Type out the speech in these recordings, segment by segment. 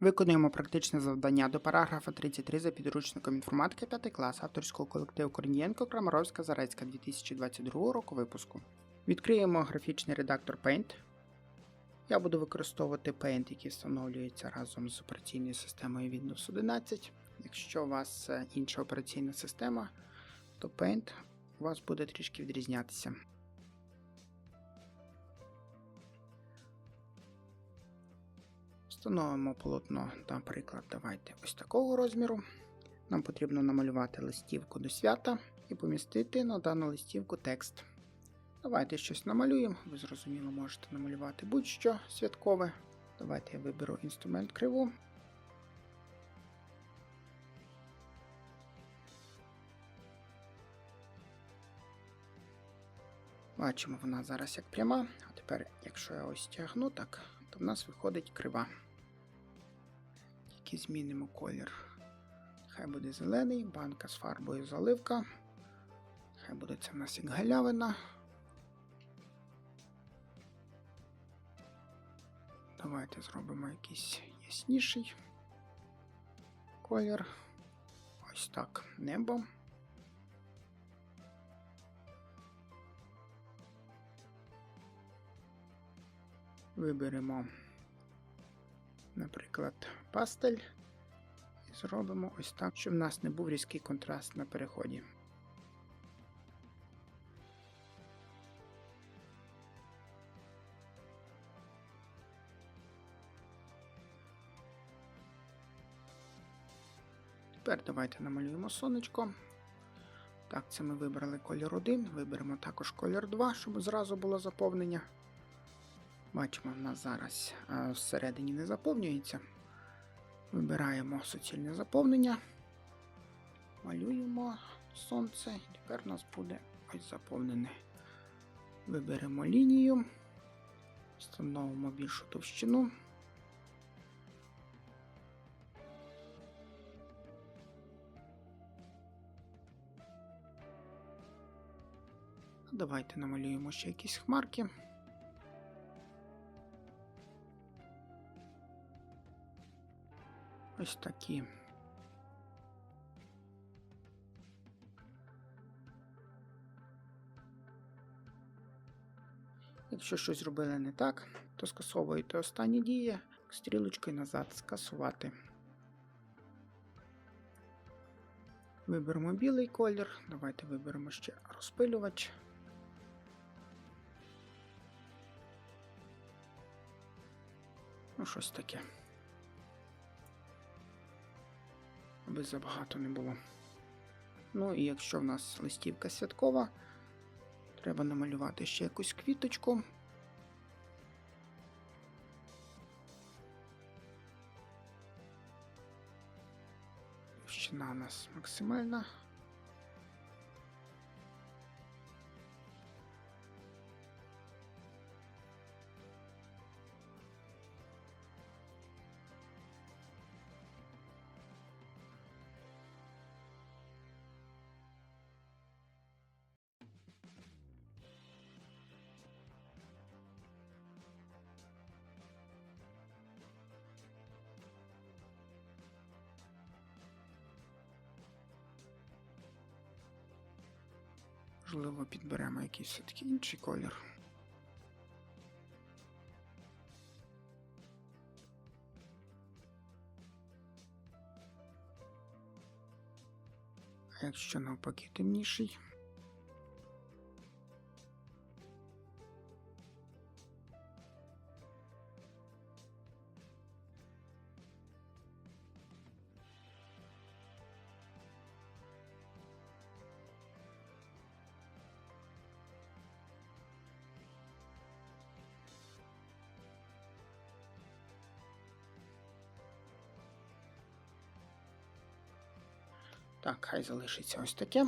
Виконуємо практичне завдання до параграфа 33 за підручником інформатики 5 клас авторського колективу Корнієнко Крамаровська Зарецька 2022 року випуску. Відкриємо графічний редактор Paint. Я буду використовувати Paint, який встановлюється разом з операційною системою Windows 11. Якщо у вас е, інша операційна система, то Paint у вас буде трішки відрізнятися. Встановимо полотно, наприклад, давайте ось такого розміру. Нам потрібно намалювати листівку до свята і помістити на дану листівку текст. Давайте щось намалюємо. Ви зрозуміло можете намалювати будь-що святкове. Давайте я виберу інструмент криву. Бачимо, вона зараз як пряма. А тепер, якщо я ось тягну так, то в нас виходить крива. Тільки змінимо колір. Хай буде зелений, банка з фарбою заливка. Хай буде це в нас як галявина. Давайте зробимо якийсь ясніший колір. Ось так, небо. Виберемо, наприклад, пастель і зробимо ось так, щоб в нас не був різкий контраст на переході. Тепер давайте намалюємо сонечко. Так, це ми вибрали колір 1, виберемо також колір 2, щоб зразу було заповнення. Бачимо, в нас зараз всередині не заповнюється. Вибираємо суцільне заповнення, малюємо сонце, тепер у нас буде ось заповнене. Виберемо лінію, встановимо більшу товщину. Давайте намалюємо ще якісь хмарки. Ось такі. Якщо щось зробили не так, то скасовуєте останні дії стрілочкою назад скасувати. Виберемо білий колір. Давайте виберемо ще розпилювач. Ну, щось таке. Аби забагато не було. Ну і якщо в нас листівка святкова, треба намалювати ще якусь квіточку. Товщина у нас максимальна. Можливо, підберемо якийсь все-таки інший колір. А якщо навпаки темніший. Так, хай залишиться ось таке.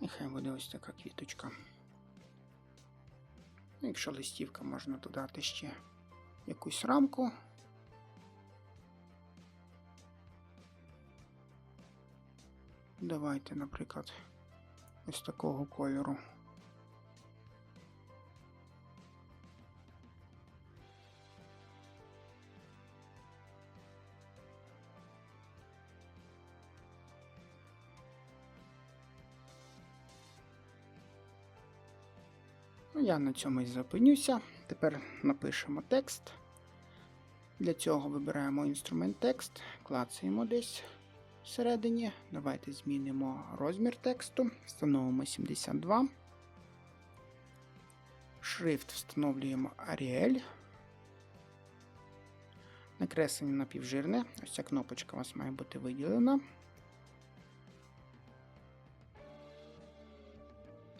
І хай буде ось така квіточка. Ну, Якщо листівка можна додати ще якусь рамку. Давайте, наприклад, ось такого кольору. Ну, я на цьому і зупинюся. Тепер напишемо текст. Для цього вибираємо інструмент текст, клацаємо десь всередині. Давайте змінимо розмір тексту, встановимо 72. Шрифт встановлюємо Arial. Накреслення напівжирне. Ось ця кнопочка у вас має бути виділена.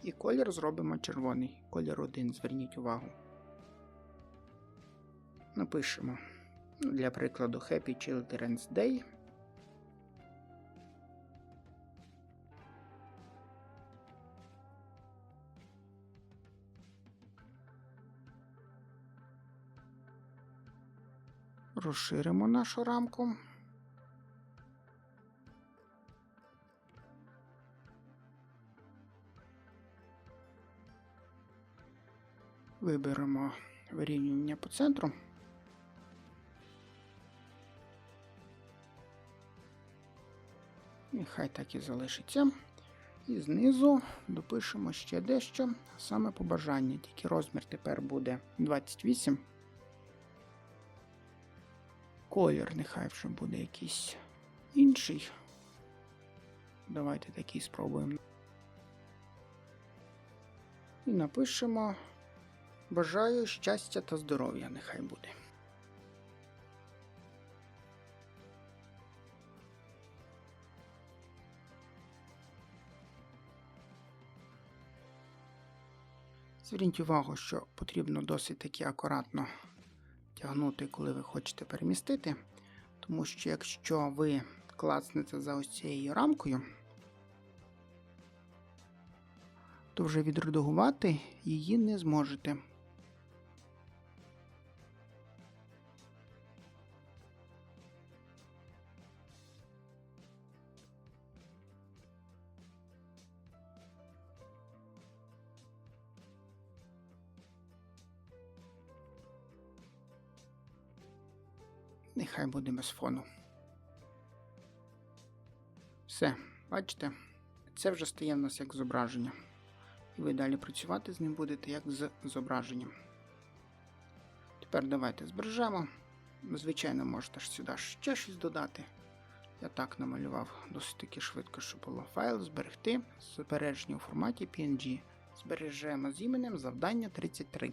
І колір зробимо червоний. Колір 1, зверніть увагу. Напишемо для прикладу Happy Children's Day. Розширимо нашу рамку. Виберемо вирівнювання по центру. І хай так і залишиться. І знизу допишемо ще дещо, саме по бажанню. Тільки розмір тепер буде 28. Колір нехай вже буде якийсь інший. Давайте такий спробуємо. І напишемо Бажаю щастя та здоров'я, нехай буде. Зверніть увагу, що потрібно досить таки акуратно тягнути, коли ви хочете перемістити, тому що якщо ви клацнете за ось цією рамкою, то вже відредагувати її не зможете. Нехай буде без фону. Все, бачите, це вже стає в нас як зображення. І ви далі працювати з ним будете як з зображенням. Тепер давайте збережемо. Звичайно, можете ж сюди ще щось додати. Я так намалював досить таки швидко, щоб було файл зберегти збереження у форматі PNG. Збережемо з іменем завдання 33.